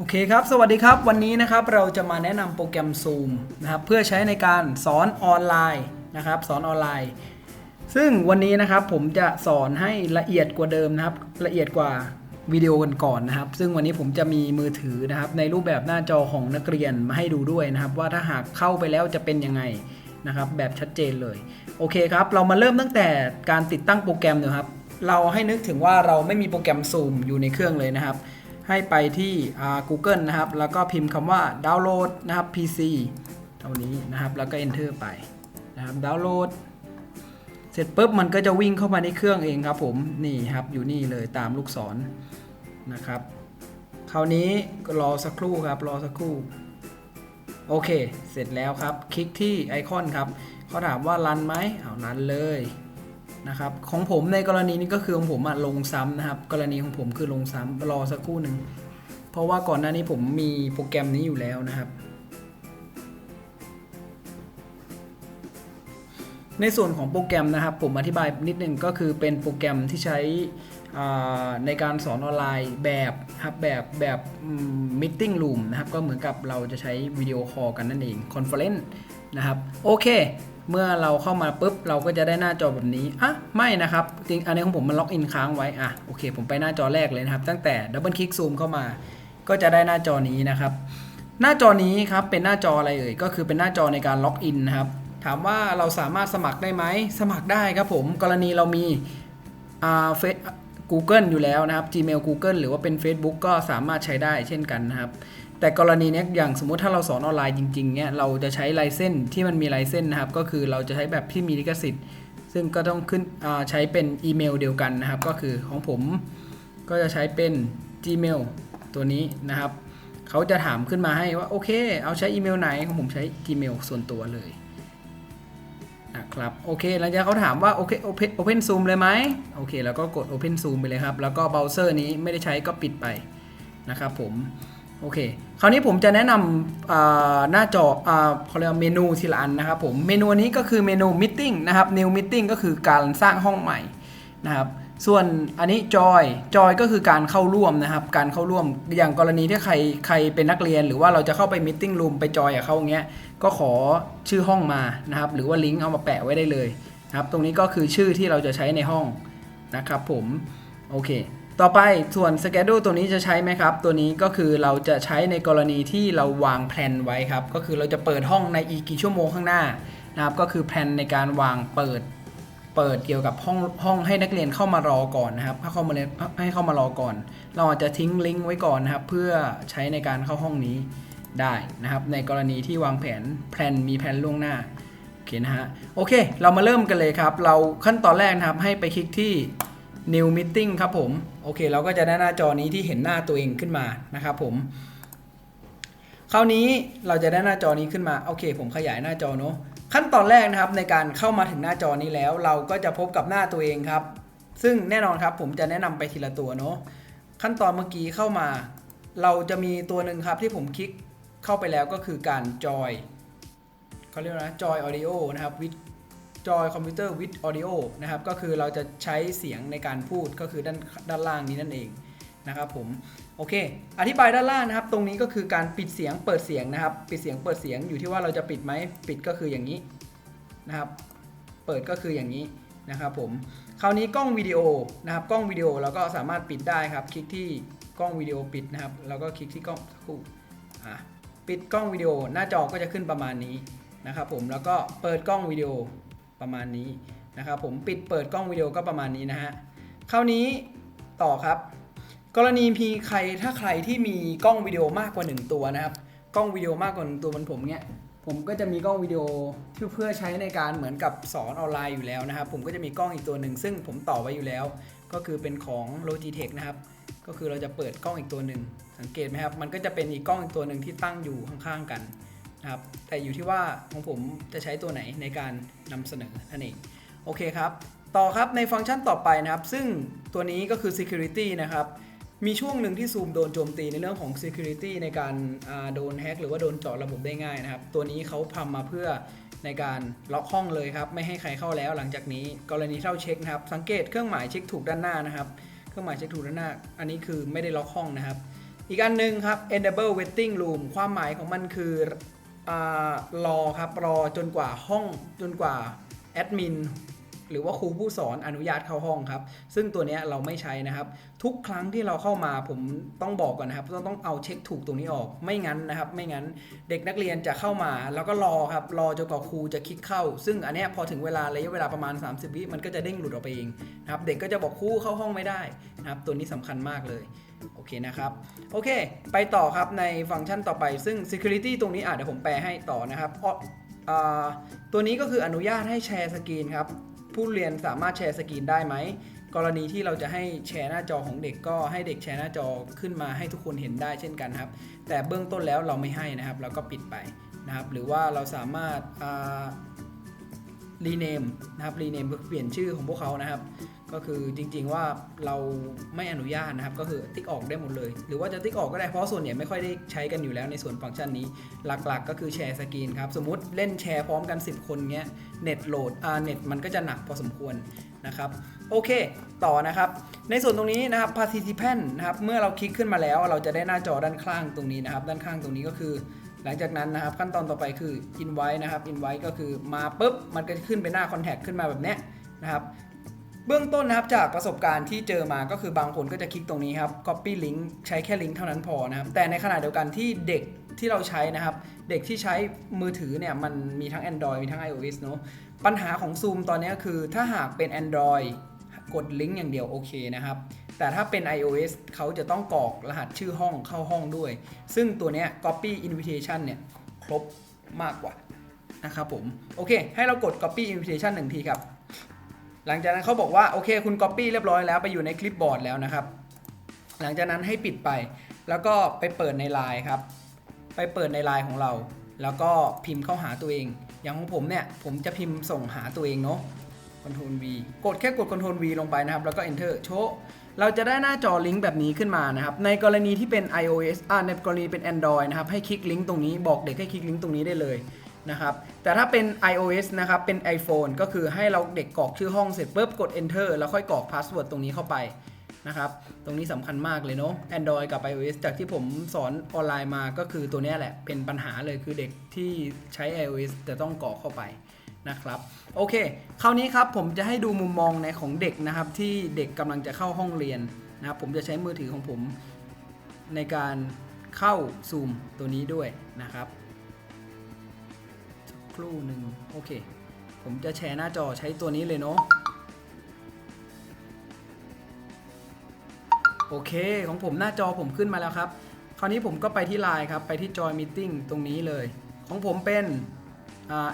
โอเคครับ สวัสดีครับ วันนี้นะครับเราจะมาแนะนำโปรแกรม Zoom นะครับเพื่อใช้ในการสอนออนไลน์นะครับสอนออนไลน์ ซึ่งวันนี้นะครับผมจะสอนให้ละเอียดกว่าเดิมนะครับ ละเอียดกว่าวิดีโอกันก่อนนะครับ ซึ่งวันนี้ผมจะมีมือถือนะครับในรูปแบบหน้าจอของนักเรียนมาให้ดูด้วยนะครับ ว่าถ้าหากเข้าไปแล้วจะเป็นยังไงนะครับ แบบชัดเจนเลย โอเคครับ เรามาเริ่มตั้งแต่การติดตั้งโปรแกรมเลยครับ เราให้นึกถึงว่าเราไม่มีโปรแกรม Zoom อยู่ในเครื่องเลยนะครับ ให้ไปที่ Google นะครับ แล้วก็พิมพ์คำว่าดาวน์โหลดนะครับ PC เท่านี้นะครับ แล้วก็ Enter ไปนะครับดาวน์โหลด เสร็จปุ๊บมันก็จะวิ่งเข้ามาในเครื่องเองครับผม นี่ครับ อยู่นี่เลยตามลูกศรนะครับ คราวนี้รอสักครู่ครับ รอสักครู่ โอเค เสร็จแล้วครับ คลิกที่ไอคอนครับ เขาถามว่ารันไหมเอารันเลย นะครับของผมในกรณีนี้ก็คือของผมอะลงซ้ำนะครับ กรณีของผมคือลงซ้ำรอสักครู่หนึ่งเพราะว่าก่อนหน้านี้ผมมีโปรแกรมนี้อยู่แล้วนะครับ ในส่วนของโปรแกรมนะครับ ผมอธิบายนิดนึงก็คือเป็นโปรแกรมที่ใช้ ในการสอนออนไลน์แบบครับแบบแบบมิ팅รูมนะครับก็เหมือนกับเราจะใช้วิดีโอคอลกันนั่นเองคอนเฟอเรนซ์นะครับโอเค เมื่อเราเข้ามาปุ๊บเราก็จะได้หน้าจอแบบนี้อะไม่นะครับจริงอันนี้ของผมมันล็อกอินค้างไว้อะโอเค ผมไปหน้าจอแรกเลยนะครับ ตั้งแต่ดับเบิลคลิกซูมเข้ามา ก็จะได้หน้าจอนี้นะครับ หน้าจอนี้ครับเป็นหน้าจออะไรเอ่ยก็คือเป็นหน้าจอในการล็อกอินนะครับถามว่าเราสามารถสมัครได้ไหมสมัครได้ครับผมกรณีเรามีอ่าเฟซ Google อยู่แล้วนะครับ Gmail Google หรือว่าเป็น Facebook ก็สามารถใช้ได้เช่นกันนะครับ แต่กรณีเนี้ยอย่างสมมุติถ้าเราสอนออนไลน์จริงๆเนี้ยเราจะใช้ไลเซนที่มันมีไลเซนนะครับ ก็คือเราจะใช้แบบที่มีลิขสิทธิ์ ซึ่งก็ต้องขึ้นใช้เป็นอีเมลเดียวกันนะครับ ก็คือของผมก็จะใช้เป็น Gmail ตัวนี้นะครับเขาจะถามขึ้นมาให้ว่าโอเค เอาใช้อีเมลไหนของผมใช้ Gmail ส่วนตัวเลย นะครับโอเคหลังจากเขาถามว่าโอเคโอเพนโอเพนซูมเลยไหมโอเคแล้วก็กด Open Zoom ไปเลยครับ แล้วก็เบราว์เซอร์นี้ไม่ได้ใช้ก็ปิดไปนะครับผมโอเค คราวนี้ผมจะแนะนำหน้าจออเขาเรียกว่าเมนูทีละอันนะครับผม เมนูนี้ก็คือเมนู Meeting นะครับ New Meeting ก็คือการสร้างห้องใหม่นะครับ ส่วนอันนี้ Joy Joy ก็คือการเข้าร่วมนะครับ การเข้าร่วมอย่างกรณีที่ใครใครเป็นนักเรียน หรือว่าเราจะเข้าไป Meeting Room ไปจอยกับเขาอย่างเงี้ยก็ขอชื่อห้องมานะครับ หรือว่าลิงก์เอามาแปะไว้ได้เลยนะครับ ตรงนี้ก็คือชื่อที่เราจะใช้ในห้องนะครับผมโอเค ต่อไปส่วน schedule ตัวนี้จะใช้ไหมครับ ตัวนี้ก็คือเราจะใช้ในกรณีที่เราวางแผนไว้ครับ ก็คือเราจะเปิดห้องในอีกกี่ชั่วโมงข้างหน้านะครับ ก็คือแผนในการวางเปิด เปิดเกี่ยวกับห้องห้องให้นักเรียนเข้ามารอก่อนนะครับให้เข้ามาเรียนให้เข้ามารอก่อน เราอาจจะทิ้งลิงก์ไว้ก่อนนะครับ เพื่อใช้ในการเข้าห้องนี้ได้นะครับ ในกรณีที่วางแผนแผนมีแผนล่วงหน้าโอเคนะฮะโอเค เรามาเริ่มกันเลยครับ เราขั้นตอนแรกนะครับให้ไปคลิกที่ New Meeting ครับผมโอเค เราก็จะได้หน้าจอนี้ที่เห็นหน้าตัวเองขึ้นมานะครับผมคราวนี้เราจะได้หน้าจอนี้ขึ้นมาโอเค ผมขยายหน้าจอเนาะ ขั้นตอนแรกนะครับในการเข้ามาถึงหน้าจอนี้แล้ว เราก็จะพบกับหน้าตัวเองครับ ซึ่งแน่นอนครับผมจะแนะนำไปทีละตัวเนาะขั้นตอนเมื่อกี้เข้ามา เราจะมีตัวหนึ่งครับที่ผมคลิกเข้าไปแล้วก็คือการจอยเขาเรียกนะจอยออดิโอนะครับวิดจอยคอมพิวเตอร์วิดออดิโอนะครับก็คือเราจะใช้เสียงในการพูดก็คือด้านด้านล่างนี้นั่นเองนะครับผม โอเค อธิบายด้านล่างนะครับ ตรงนี้ก็คือการปิดเสียงเปิดเสียงนะครับ ปิดเสียงเปิดเสียงอยู่ที่ว่าเราจะปิดไหมปิดก็คืออย่างนี้นะครับ เปิดก็คืออย่างนี้นะครับผม คราวนี้กล้องวิดีโอนะครับ กล้องวิดีโอเราก็สามารถปิดได้ครับ คลิกที่กล้องวิดีโอปิดนะครับ แล้วก็คลิกที่กล้องสักครู่อะปิดกล้องวิดีโอหน้าจอก็จะขึ้นประมาณนี้นะครับผม แล้วก็เปิดกล้องวิดีโอประมาณนี้นะครับผม ปิดเปิดกล้องวิดีโอก็ประมาณนี้นะฮะ คราวนี้ต่อครับ กรณีมีใครถ้าใครที่มีกล้องวิดีโอมากกว่า 1 ตัวนะครับ กล้องวิดีโอมากกว่า1ตัวมันผมเนี้ยผมก็จะมีกล้องวิดีโอที่เพื่อใช้ในการเหมือนกับสอนออนไลน์อยู่แล้วนะครับ ผมก็จะมีกล้องอีกตัวหนึ่งซึ่งผมต่อไว้อยู่แล้ว ก็คือเป็นของ Logitech นะครับ ก็คือเราจะเปิดกล้องอีกตัวหนึ่งสังเกตไหมครับ มันก็จะเป็นอีกกล้องอีกตัวหนึ่งที่ตั้งอยู่ข้างๆกันนะครับ แต่อยู่ที่ว่าของผมจะใช้ตัวไหนในการนำเสนอนั่นเองโอเคครับ ต่อครับในฟังก์ชันต่อไปนะครับ ซึ่งตัวนี้ก็คือ security นะครับ มีช่วงหนึ่งที่ซูมโดนโจมตีในเรื่องของ Security ในการโดนแฮกหรือว่าโดนเจาะระบบได้ง่ายนะครับ ตัวนี้เขาทำมาเพื่อในการล็อกห้องเลยครับ ไม่ให้ใครเข้าแล้วหลังจากนี้ กรณีเท่าเช็คนะครับ สังเกตเครื่องหมายเช็คถูกด้านหน้านะครับ เครื่องหมายเช็คถูกด้านหน้า อันนี้คือไม่ได้ล็อกห้องนะครับ อีกอันหนึ่งครับ enable waiting room ความหมายของมันคืออรอครับรอจนกว่าห้องจนกว่าแอดมิน หรือว่าครูผู้สอนอนุญาตเข้าห้องครับ ซึ่งตัวนี้เราไม่ใช้นะครับ ทุกครั้งที่เราเข้ามาผมต้องบอกก่อนนะครับต้องต้องเอาเช็คถูกตรงนี้ออก ไม่งั้นนะครับ ไม่งั้นเด็กนักเรียนจะเข้ามา แล้วก็รอครับรอจนกว่าครูจะคลิกเข้า ซึ่งอันนี้พอถึงเวลาระยะเวลาประมาณ 30 วิมันก็จะเด้งหลุดออกไปเองนะครับเด็กก็จะบอกครูเข้าห้องไม่ได้นะครับตัวนี้สำคัญมากเลยโอเคนะครับ โอเค ไปต่อครับในฟังก์ชันต่อไปซึ่ง security ตรงนี้อาจจะผมแปลให้ต่อนะครับตัวนี้ก็คืออนุญาตให้แชร์สกรีนครับ ผู้เรียนสามารถแชร์สกรีนได้ไหม กรณีที่เราจะให้แชร์หน้าจอของเด็กก็ให้เด็กแชร์หน้าจอขึ้นมาให้ทุกคนเห็นได้เช่นกันครับ แต่เบื้องต้นแล้วเราไม่ให้นะครับ เราก็ปิดไปนะครับ หรือว่าเราสามารถ รีเนมนะครับรีเนมก็เปลี่ยนชื่อของพวกเขานะครับ ก็คือจริงๆว่าเราไม่อนุญาตนะครับ ก็คือติ๊กออกได้หมดเลย หรือว่าจะติ๊กออกก็ได้เพราะส่วนใหญ่ไม่ค่อยได้ใช้กันอยู่แล้วในส่วนฟังก์ชันนี้หลักๆ ก็คือแชร์สกรีนครับ สมมติเล่นแชร์พร้อมกัน 10 คนเงี้ยเน็ตโหลดอ่าเน็ตมันก็จะหนักพอสมควรนะครับโอเค ต่อนะครับ ในส่วนตรงนี้นะครับ participant นะครับเมื่อเราคลิกขึ้นมาแล้ว เราจะได้หน้าจอด้านข้างตรงนี้นะครับ ด้านข้างตรงนี้ก็คือ หลังจากนั้นนะครับขั้นตอนต่อไปคืออินไว้นะครับอินไว้ก็คือมาปุ๊บมันก็จะขึ้นไปหน้าคอนแทคขึ้นมาแบบนี้นะครับเบื้องต้นนะครับจากประสบการณ์ที่เจอมาก็คือบางคนก็จะคลิกตรงนี้ครับ copy link ใช้แค่ลิงก์เท่านั้นพอนะครับแต่ในขณะเดียวกันที่เด็กที่เราใช้นะครับ เด็กที่ใช้มือถือเนี่ยมันมีทั้ง Android มีทั้ง iOS เนาะปัญหาของ Zoom ตอนนี้คือถ้าหากเป็น Android กดลิงก์อย่างเดียวโอเคนะครับ แต่ถ้าเป็น iOS เขาจะต้องกรอกรหัสชื่อห้องเข้าห้องด้วย ซึ่งตัวเนี้ย copy invitation เนี่ยครบมากกว่านะครับผม โอเค ให้เรากด copy invitation หนึ่งทีครับ หลังจากนั้นเขาบอกว่า โอเค คุณ copy เรียบร้อยแล้วไปอยู่ในคลิปบอร์ดแล้วนะครับ หลังจากนั้นให้ปิดไป แล้วก็ไปเปิดในไลน์ครับ ไปเปิดในไลน์ของเรา แล้วก็พิมพ์เข้าหาตัวเอง อย่างของผมเนี่ย ผมจะพิมพ์ส่งหาตัวเองเนาะ Ctrl V กดแค่กด Ctrl V ลงไปนะครับ แล้วก็ Enter โชว เราจะได้หน้าจอลิงก์แบบนี้ขึ้นมานะครับ ในกรณีที่เป็น iOS อ่าในกรณีเป็น Android นะครับ ให้คลิกลิงก์ตรงนี้ บอกเด็กให้คลิกลิงก์ตรงนี้ได้เลยนะครับ แต่ถ้าเป็น iOS นะครับ เป็น iPhone ก็คือให้เราเด็กกรอกชื่อห้องเสร็จปุ๊บกด enter แล้วค่อยกรอก password ตรงนี้เข้าไปนะครับ ตรงนี้สำคัญมากเลยเนาะ Android กับ iOS จากที่ผมสอนออนไลน์มาก็คือตัวนี้แหละเป็นปัญหาเลยคือเด็กที่ใช้ iOS จะต้องกรอกเข้าไป นะครับโอเค คราวนี้ครับผมจะให้ดูมุมมองในของเด็กนะครับ ที่เด็กกำลังจะเข้าห้องเรียนนะครับผมจะใช้มือถือของผมในการเข้าซูมตัวนี้ด้วยนะครับสักครู่หนึ่งโอเค ผมจะแชร์หน้าจอใช้ตัวนี้เลยเนาะโอเค ของผมหน้าจอผมขึ้นมาแล้วครับ คราวนี้ผมก็ไปที่ไลน์ครับ ไปที่จอยมิ e t i n g ตรงนี้เลย ของผมเป็น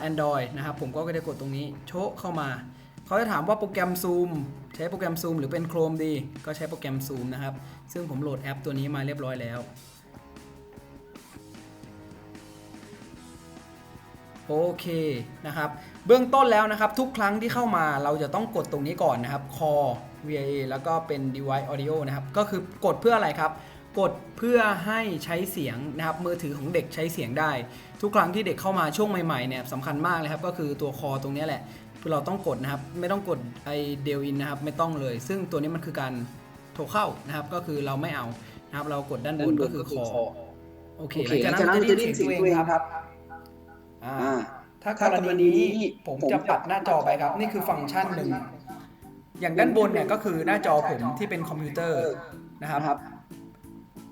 Android นะครับผมก็จะกดตรงนี้โชะเข้ามาเขาจะถามว่าโปรแกรม Zoom ใช้โปรแกรม Zoom หรือเป็น Chrome ดี ก็ใช้โปรแกรม Zoom นะครับ ซึ่งผมโหลดแอปตัวนี้มาเรียบร้อยแล้ว โอเคนะครับ เบื้องต้นแล้วนะครับ ทุกครั้งที่เข้ามาเราจะต้องกดตรงนี้ก่อนนะครับ Call VIA แล้วก็เป็น Device Audio นะครับ ก็คือกดเพื่ออะไรครับ กดเพื่อให้ใช้เสียงนะครับมือถือของเด็กใช้เสียงได้ ทุกครั้งที่เด็กเข้ามาช่วงใหม่ๆเนี่ยสำคัญมากเลยครับก็คือตัวคอตรงนี้แหละเราต้องกดนะครับไม่ต้องกดไอเดลินนะครับไม่ต้องเลย ซึ่งตัวนี้มันคือการโทรเข้านะครับก็คือเราไม่เอานะครับเรากดด้านบนก็คือคอโอเคหลังจากนั้นจะได้ยินเสียงตัวเองครับถ้ากรณีนี้ผมจะปัดหน้าจอไปครับ นี่คือฟังก์ชันหนึ่งอย่างด้านบนเนี่ยก็คือหน้าจอผมที่เป็นคอมพิวเตอร์นะครับ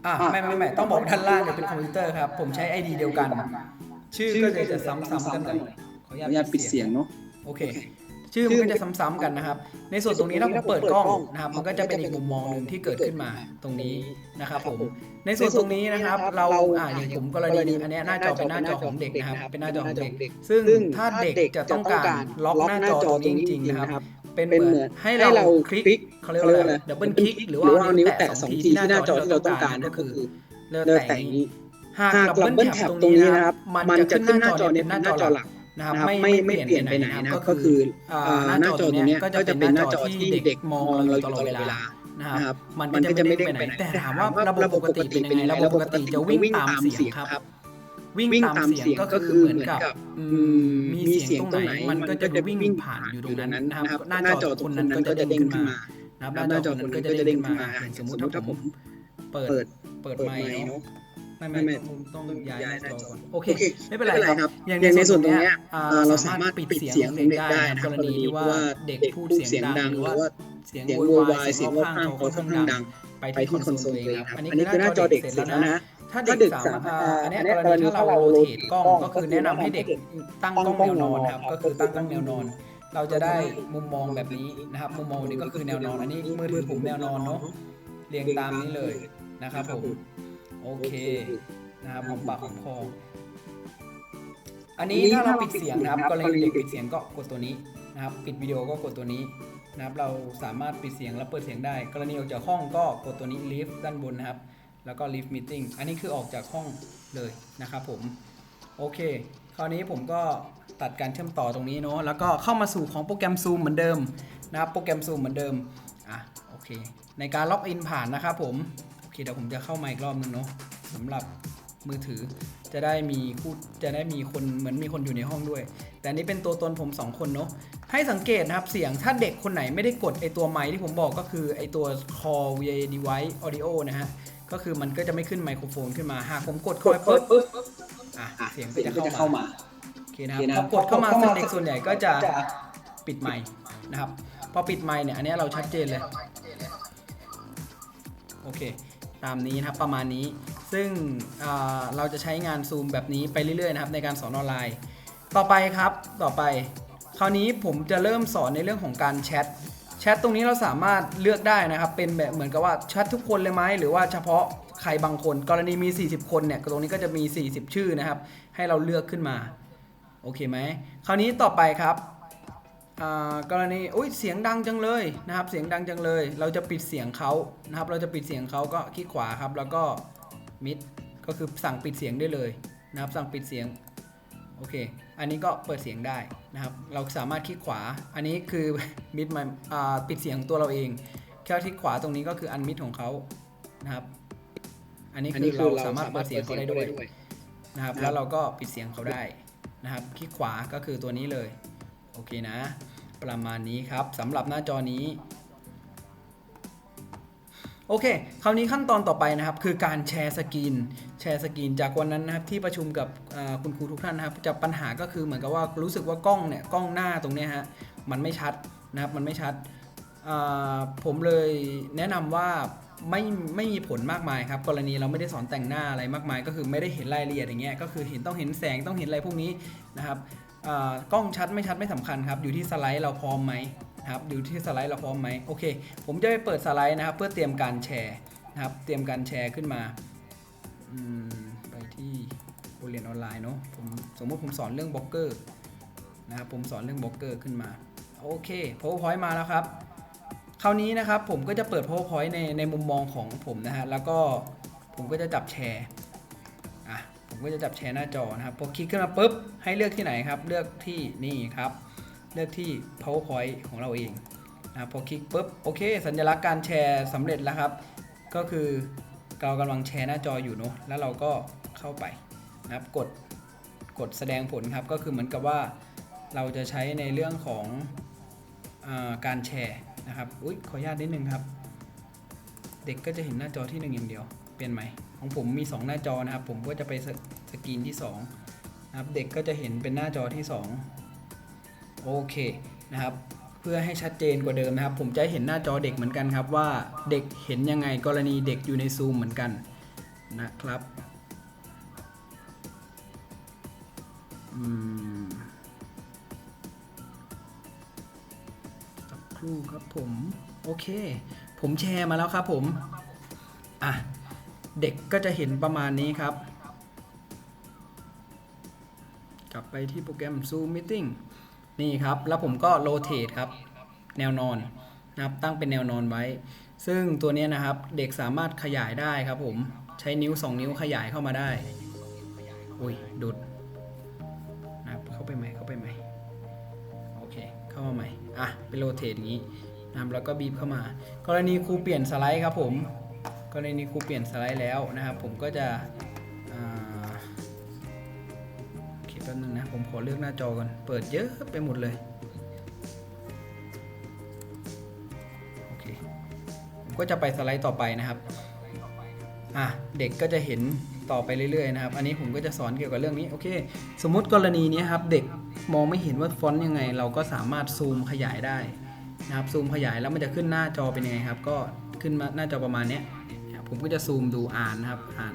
อ่าไม่ไม่ไม่ต้องบอกท่านล่างเนี่ยเป็นคอมพิวเตอร์ครับ ผมใช้ไอดีเดียวกัน ชื่อก็จะซ้ำๆกันหน่อยขออนุญาตปิดเสียงเนาะโอเค ชื่อมันก็จะซ้ำๆกันนะครับ ในส่วนตรงนี้ถ้าผมเปิดกล้องนะครับ มันก็จะเป็นอีกมุมมองหนึ่งที่เกิดขึ้นมาตรงนี้นะครับผม ในส่วนตรงนี้นะครับ เราอ่าอย่างผมกรณีนี้อันนี้หน้าจอเป็นหน้าจอของเด็กนะครับ เป็นหน้าจอของเด็ก ซึ่งถ้าเด็กจะต้องการล็อกหน้าจอตรงนี้จริงๆนะครับ เป็นเหมือนให้เราคลิกเขาเรียกว่าอะไรดับเบิลคลิกหรือว่าเอานิ้วแตะสองทีที่หน้าจอที่เราต้องการก็คือเลือกแต่งนี้หากดับเบิลแท็บตรงนี้นะครับมันจะขึ้นหน้าจอเนี่ยหน้าจอหลักนะครับไม่ไม่เปลี่ยนไปไหนนะก็คือหน้าจอตรงนี้ก็จะเป็นหน้าจอที่เด็กมองเราอยู่ตลอดเวลานะครับมันก็จะไม่ได้ไปไหนแต่ถามว่าระบบปกติเป็นยังไงระบบปกติจะวิ่งตามเสียงครับ วิ่งตามเสียงก็คือเหมือนกับมีเสียงตรงไหนมันก็จะวิ่งผ่านอยู่ตรงนั้นนะครับ หน้าจอคนนั้นก็จะเด้งขึ้นมาครับหน้าจอคนนั้นก็จะเด้งขึ้นมา สมมุติถ้าผมเปิดเปิดไมค์เนาะไม่ไม่ต้องย้ายหน้าจอโอเค ไม่เป็นไรครับ อย่างในส่วนตรงนี้เราสามารถปิดเสียงเด็กได้กรณีที่ว่าเด็กพูดเสียงดังหรือว่าเสียงโวยวายเสียงว่าข้างเขาค่อนข้างดัง ไปที่คอนโซลเองครับอันนี้คือหน้าจอเด็กเสร็จแล้วนะ ถ้าถ้าเด็เด็กกสาสามารถมารถอ่าอ่าอัอันนเนี้ยเนี้ยกกรรณีณีถ้าถ้าเราเราโรโรเทเทตตกล้องกล้องก็ก็คือคือแนะแนะนำนำให้ให้เด็เด็กกตั้งตั้งกล้องกล้แนองวนอนแนวนอนครับครับก็ก็คือคือตั้งกล้ตั้องงแนวนอน เราจะได้มุมมองแบบนี้นะครับ มุมมองนี้ก็คือแนวนอนอันนี้มือถือผมแนวนอนเนาะเรียงตามนี้เลยนะครับผมโอเคนะครับผมปากของคออันนี้ถ้าเราปิดเสียงนะครับกรณีเด็กปิดเสียงก็กดตัวนี้นะครับปิดวิดีโอก็กดตัวนี้นะครับ เราสามารถปิดเสียงและเปิดเสียงได้ กรณีออกจากห้องก็กดตัวนี้ leave ด้านบนนะครับ แล้วก็ leave meeting อันนี้คือออกจากห้องเลยนะครับผมโอเค คราวนี้ผมก็ตัดการเชื่อมต่อตรงนี้เนาะแล้วก็เข้ามาสู่ของโปรแกรม Zoom เหมือนเดิมนะครับโปรแกรม Zoom เหมือนเดิมอะโอเค ในการล็อกอินผ่านนะครับผมโอเคเดี๋ยวผมจะเข้ามาอีกรอบนึงเนาะสำหรับมือถือจะได้มีคู่จะได้มีคนเหมือนมีคนอยู่ในห้องด้วย แต่นนี้เป็นตัวตนผม 2 คนเนาะให้สังเกตนะครับเสียงถ้าเด็กคนไหนไม่ได้กดไอตัวไมค์ที่ผมบอกก็คือไอตัว call via device audio นะฮะ ก็คือมันก็จะไม่ขึ้นไมโครโฟนขึ้นมา หากผมกดเข้าไปปุ๊บอะอะเสียงก็เสียงจะก็จะเข้าเข้ามามาโอเคนะคโอเคนะรับพอกดเข้ามาพอกดเข้ามาเด็กส่วนใหญ่ก็จะปิดไมค์นะครับ พอปิดไมค์เนี่ย อันนี้เราชัดเจนเลย โอเค ตามนี้นะครับประมาณนี้ ซึ่งอ่าเราจะใช้งานซูมแบบนี้ไปเรื่อยๆนะครับในการสอนออนไลน์ ต่อไปครับ ต่อไป คราวนี้ผมจะเริ่มสอนในเรื่องของการแชท แชทตรงนี้เราสามารถเลือกได้นะครับ เป็นแบบเหมือนกับว่าแชททุกคนเลยไหมหรือว่าเฉพาะใครบางคน กรณีมี 40 คนเนี่ยตรงนี้ก็จะมี 40 ชื่อนะครับ ให้เราเลือกขึ้นมาโอเคไหมคราวนี้ต่อไปครับกรณีอุ้ยเสียงดังจังเลยนะครับ เสียงดังจังเลย เราจะปิดเสียงเขานะครับ เราจะปิดเสียงเขาก็คลิกขวาครับ แล้วก็มิดก็คือสั่งปิดเสียงได้เลยนะครับ สั่งปิดเสียง โอเค อันนี้ก็เปิดเสียงได้นะครับ เราสามารถคลิกขวา อันนี้คือมิดมันอ่าปิดเสียงของตัวเราเองแค่คลิกขวาตรงนี้ก็คืออันมิดของเขานะครับ อันนี้อันคืนี้อคืเราอเราสาสามารถมารถเปิเปิดดเสีเสียยงงเขาเขาได้ได้ด้ด้ววยยนะครับนะครับ แล้วเราก็ปิดเสียงเขาได้นะครับ คลิกขวาก็คือตัวนี้เลย โอเคนะ ประมาณนี้ครับสำหรับหน้าจอนี้ โอเค คราวนี้ขั้นตอนต่อไปนะครับ คือการแชร์สกรีน แชร์สกรีน จากวันนั้นนะครับที่ประชุมกับคุณครูทุกท่านนะครับจะปัญหาก็คือเหมือนกับว่ารู้สึกว่ากล้องเนี่ยกล้องหน้าตรงนี้ฮะมันไม่ชัดนะครับมันไม่ชัด ผมเลยแนะนำว่าไม่ไม่มีผลมากมายครับ กรณีเราไม่ได้สอนแต่งหน้าอะไรมากมาย ก็คือไม่ได้เห็นรายละเอียดอย่างเงี้ยก็คือเห็นต้องเห็นแสงต้องเห็นอะไรพวกนี้นะครับกล้องชัดไม่ชัดไม่สำคัญครับอยู่ที่สไลด์เราพร้อมไหม นะครับอยู่ที่สไลด์เราพร้อมไหมโอเค ผมจะไปเปิดสไลด์นะครับ เพื่อเตรียมการแชร์นะครับ เตรียมการแชร์ขึ้นมาอไปที่โรงเรียนออนไลน์เนาะผมสมมติผมสอนเรื่องบล็อกเกอร์นะครับผมสอนเรื่องบล็อกเกอร์ขึ้นมาโอเค powerpoint มาแล้วครับคราวนี้นะครับผมก็จะเปิด powerpoint ในในมุมมองของผมนะฮะแล้วก็ผมก็จะจับแชร์อะผมก็จะจับแชร์หน้าจอนะครับพอคลิกขึ้นมาปุ๊บให้เลือกที่ไหนครับ เลือกที่นี่ครับ เลือกที่ powerpoint ของเราเองนะพอคลิกปุ๊บโอเค สัญลักษณ์การแชร์สำเร็จแล้วครับ ก็คือเรากำลังแชร์หน้าจออยู่เนาะแล้วเราก็เข้าไปนะครับกดกดแสดงผลครับ ก็คือเหมือนกับว่าเราจะใช้ในเรื่องของอการแชร์นะครับอุ้ยขออนุญาตนิดนึงครับ เด็กก็จะเห็นหน้าจอที่หนึ่งอย่างเดียวเปลี่ยนไหมของผมมี 2 หน้าจอนะครับ ผมก็จะไปสสกรีนที่2นะครับเด็กก็จะเห็นเป็นหน้าจอที่ 2 โอเคนะครับเพื่อให้ชัดเจนกว่าเดิมนะครับ ผมจะเห็นหน้าจอเด็กเหมือนกันครับ ว่าเด็กเห็นยังไงกรณีเด็กอยู่ในซูมเหมือนกันนะครับอืมสักครู่ครับผม โอเค ผมแชร์มาแล้วครับผม อะ เด็กก็จะเห็นประมาณนี้ครับ กลับไปที่โปรแกรม Zoom Meeting นี่ครับ แล้วผมก็ rotate ครับ แนวนอนนะครับตั้งเป็นแนวนอนไว้ ซึ่งตัวนี้นะครับเด็กสามารถขยายได้ครับผมใช้นิ้ว 2 นิ้วขยายเข้ามาได้อุ้ยดุดนะครับเข้าไปใหม่เข้าไปใหม่โอเคเข้ามาใหม่อะเป็นโรเตทอย่างนี้นะครับแล้วก็บีบเข้ามา กรณีครูเปลี่ยนสไลด์ครับผมกรณีครูเปลี่ยนสไลด์แล้วนะครับ ผมก็จะ ผมขอเลือกหน้าจอก่อน เปิดเยอะไปหมดเลย โอเคผมก็จะไปสไลด์ต่อไปนะครับ อะ เด็กก็จะเห็นต่อไปเรื่อยๆนะครับ อันนี้ผมก็จะสอนเกี่ยวกับเรื่องนี้ โอเค สมมุติกรณีนี้ครับ เด็กมองไม่เห็นว่าฟอนต์ยังไง เราก็สามารถซูมขยายได้นะครับ ซูมขยายแล้วมันจะขึ้นหน้าจอเป็นยังไงครับ ก็ขึ้นมาหน้าจอประมาณนี้ครับผมก็จะซูมดูอ่านนะครับ อ่าน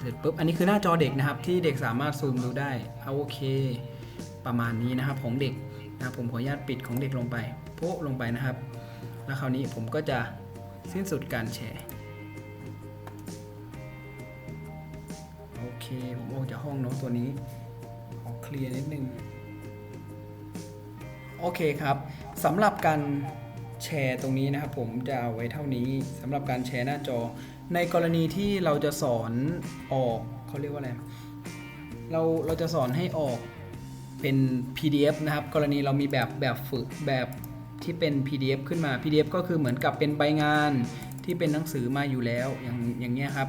เสร็จปุ๊บอันนี้คือหน้าจอเด็กนะครับ ที่เด็กสามารถซูมดูได้เอาโอเค ประมาณนี้นะครับของเด็กนะผมขออนุญาตปิดของเด็กลงไปโปะลงไปนะครับ แล้วคราวนี้ผมก็จะสิ้นสุดการแชร์โอเคผมออกจากห้องเนาะตัวนี้ขอเคลียร์นิดนึงโอเคครับสำหรับการแชร์ตรงนี้นะครับผมจะเอาไว้เท่านี้สำหรับการแชร์หน้าจอ ในกรณีที่เราจะสอนออกเขาเรียกว่าอะไร เราเราจะสอนให้ออกเป็น PDF นะครับ กรณีเรามีแบบแบบฝึกแบบที่เป็น PDF ขึ้นมา PDF ก็คือเหมือนกับเป็นใบงานที่เป็นหนังสือมาอยู่แล้วอย่างอย่างเงี้ยครับ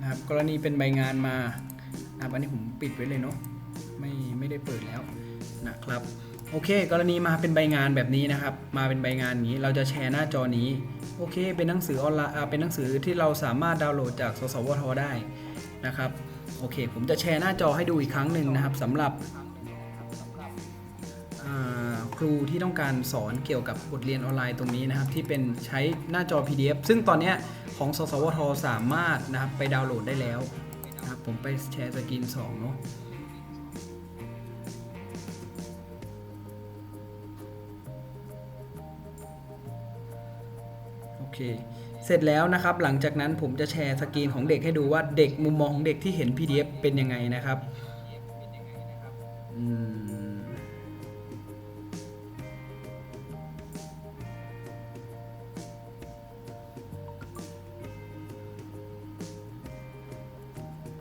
นะครับ กรณีเป็นใบงานมานะครับอันนี้ผมปิดไว้เลยเนาะไม่ไม่ได้เปิดแล้วนะครับ โอเค กรณีมาเป็นใบงานแบบนี้นะครับ มาเป็นใบงานนี้เราจะแชร์หน้าจอนี้โอเค เป็นหนังสือออนไลน์เป็นหนังสือที่เราสามารถดาวน์โหลดจากสสวทได้นะครับโอเค ผมจะแชร์หน้าจอให้ดูอีกครั้งหนึ่งนะครับสำหรับครูที่ต้องการสอนเกี่ยวกับบทเรียนออนไลน์ตรงนี้นะครับ ที่เป็นใช้หน้าจอ PDF ซึ่งตอนนี้ของสสวทสามารถนะครับไปดาวน์โหลดได้แล้วนะครับผมไปแชร์สกรีน2เนาะ เค เสร็จแล้วนะครับ หลังจากนั้นผมจะแชร์สกรีนของเด็กให้ดูว่าเด็กมุมมองของเด็กที่เห็น PDF เป็นยังไงนะครับ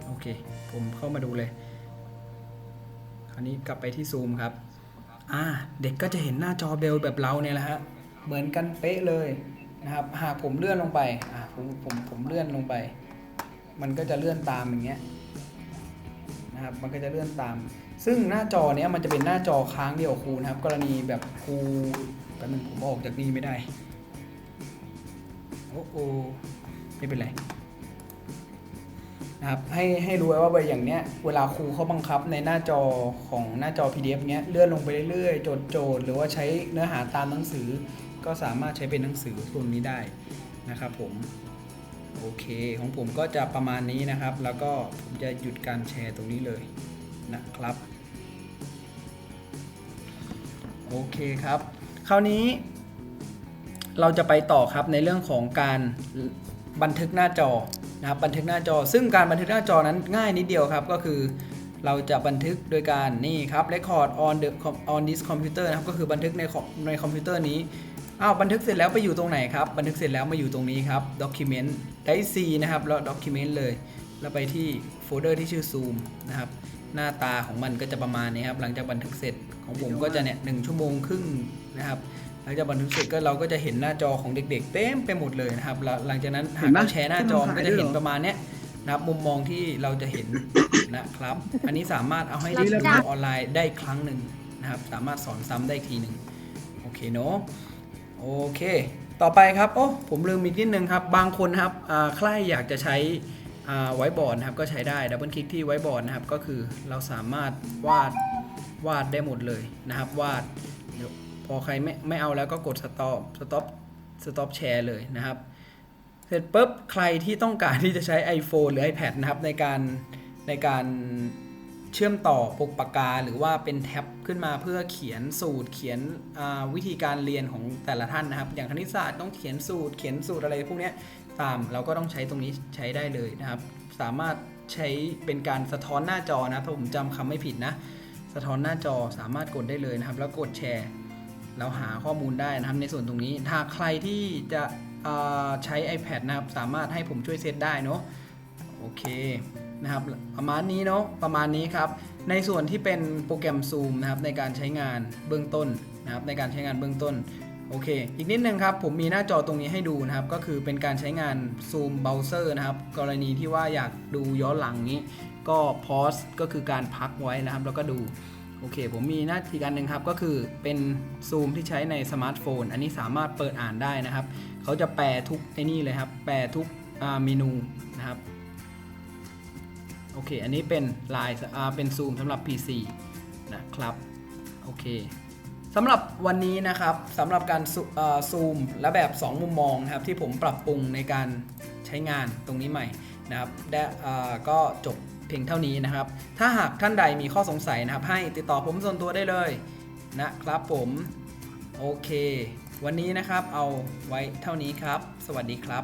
โอเค ผมเข้ามาดูเลย คราวนี้กลับไปที่ซูมครับ อ่า เด็กก็จะเห็นหน้าจอเบลแบบเราเนี่ยแหละฮะ เหมือนกันเป๊ะเลย นะครับหากผมเลื่อนลงไปอ่าผมผมผมเลื่อนลงไป มันก็จะเลื่อนตามอย่างเงี้ยนะครับมันก็จะเลื่อนตาม ซึ่งหน้าจอเนี้ยมันจะเป็นหน้าจอค้างเดียวครูนะครับ กรณีแบบครูแป๊บนึงผมออกจากนี่ไม่ได้โอ้โอไม่เป็นไรนะครับให้ให้รู้ไว้ว่าใบอย่างเนี้ยเวลาครูเขาบังคับในหน้าจอของหน้าจอ PDF เนี้ยเลื่อนลงไปเรื่อยๆโจทย์โจทย์หรือว่าใช้เนื้อหาตามหนังสือ ก็สามารถใช้เป็นหนังสือรุ่นนี้ได้นะครับผมโอเคของผมก็จะประมาณนี้นะครับ แล้วก็ผมจะหยุดการแชร์ตรงนี้เลยนะครับโอเคครับ คราวนี้เราจะไปต่อครับในเรื่องของการบันทึกหน้าจอนะครับบันทึกหน้าจอ ซึ่งการบันทึกหน้าจอนั้นง่ายนิดเดียวครับก็คือเราจะบันทึกโดยการนี่ครับ record on the on this computer นะครับก็คือบันทึกในในคอมพิวเตอร์นี้ อ้าวบันทึกเสร็จแล้วไปอยู่ตรงไหนครับ บันทึกเสร็จแล้วมาอยู่ตรงนี้ครับ document ได้ C นะครับ แล้ว document เลย แล้วไปที่โฟลเดอร์ที่ชื่อ zoom นะครับ หน้าตาของมันก็จะประมาณนี้ครับ หลังจากบันทึกเสร็จของผมก็จะเนี่ยหนึ่งชั่วโมงครึ่งนะครับ หลังจากบันทึกเสร็จก็เราก็จะเห็นหน้าจอของเด็ก ๆ เต็มไปหมดเลยนะครับแล้วหลังจากนั้นหากเราแชร์หน้าจอมันก็จะเห็นประมาณเนี้ยนะครับมุมมองที่เราจะเห็นนะครับ อันนี้สามารถเอาให้เด็กดูออนไลน์ได้ครั้งหนึ่งนะครับ สามารถสอนซ้ำได้อีกทีหนึ่งโอเคเนาะ โอเค ต่อไปครับ โอ้ ผมลืมอีกนิดนึงครับ บางคนครับใครอยากจะใช้ไว้บอร์ดครับ ก็ใช้ได้ ดับเบิลคลิกที่ไว้บอร์ดนะครับ ก็คือเราสามารถวาด วาดได้หมดเลยนะครับ วาด เดี๋ยวพอใครไม่ไม่เอาแล้วก็กด stop stop stop share เลยนะครับ เสร็จปุ๊บ ใครที่ต้องการที่จะใช้ iPhone หรือ iPad นะครับในการในการ เชื่อมต่อปกปากกาหรือว่าเป็นแท็บขึ้นมาเพื่อเขียนสูตรเขียนวิธีการเรียนของแต่ละท่านนะครับ อย่างคณิตศาสตร์ต้องเขียนสูตรเขียนสูตรอะไรพวกนี้ตามเราก็ต้องใช้ตรงนี้ใช้ได้เลยนะครับ สามารถใช้เป็นการสะท้อนหน้าจอนะถ้าผมจำคำไม่ผิดนะ สะท้อนหน้าจอสามารถกดได้เลยนะครับ แล้วกดแชร์เราหาข้อมูลได้นะครับในส่วนตรงนี้ถ้าใครที่จะใช้ iPad นะครับสามารถให้ผมช่วยเซตได้เนาะโอเค นะครับประมาณนี้เนาะประมาณนี้ครับ ในส่วนที่เป็นโปรแกรม Zoom นะครับในการใช้งานเบื้องต้นนะครับในการใช้งานเบื้องต้นโอเค อีกนิดนึงครับ ผมมีหน้าจอตรงนี้ให้ดูนะครับ ก็คือเป็นการใช้งาน Zoom Browser นะครับ กรณีที่ว่าอยากดูย้อนหลังนี้ ก็พอสก็คือการพักไว้นะครับ แล้วก็ดู โอเค ผมมีหน้าที่การหนึ่งครับ ก็คือเป็นซูมที่ใช้ในสมาร์ทโฟน อันนี้สามารถเปิดอ่านได้นะครับ เขาจะแปลทุกไอ้นี่เลยครับ แปลทุกเมนูนะครับ โอเค อันนี้เป็นลายเป็นซูมสำหรับ PC นะครับ โอเคสำหรับวันนี้นะครับสำหรับการซูมและแบบ 2 มุมมองนะครับที่ผมปรับปรุงในการใช้งานตรงนี้ใหม่นะครับได้ก็จบเพียงเท่านี้นะครับ ถ้าหากท่านใดมีข้อสงสัยนะครับ ให้ติดต่อผมส่วนตัวได้เลยนะครับผม โอเค วันนี้นะครับเอาไว้เท่านี้ครับ สวัสดีครับ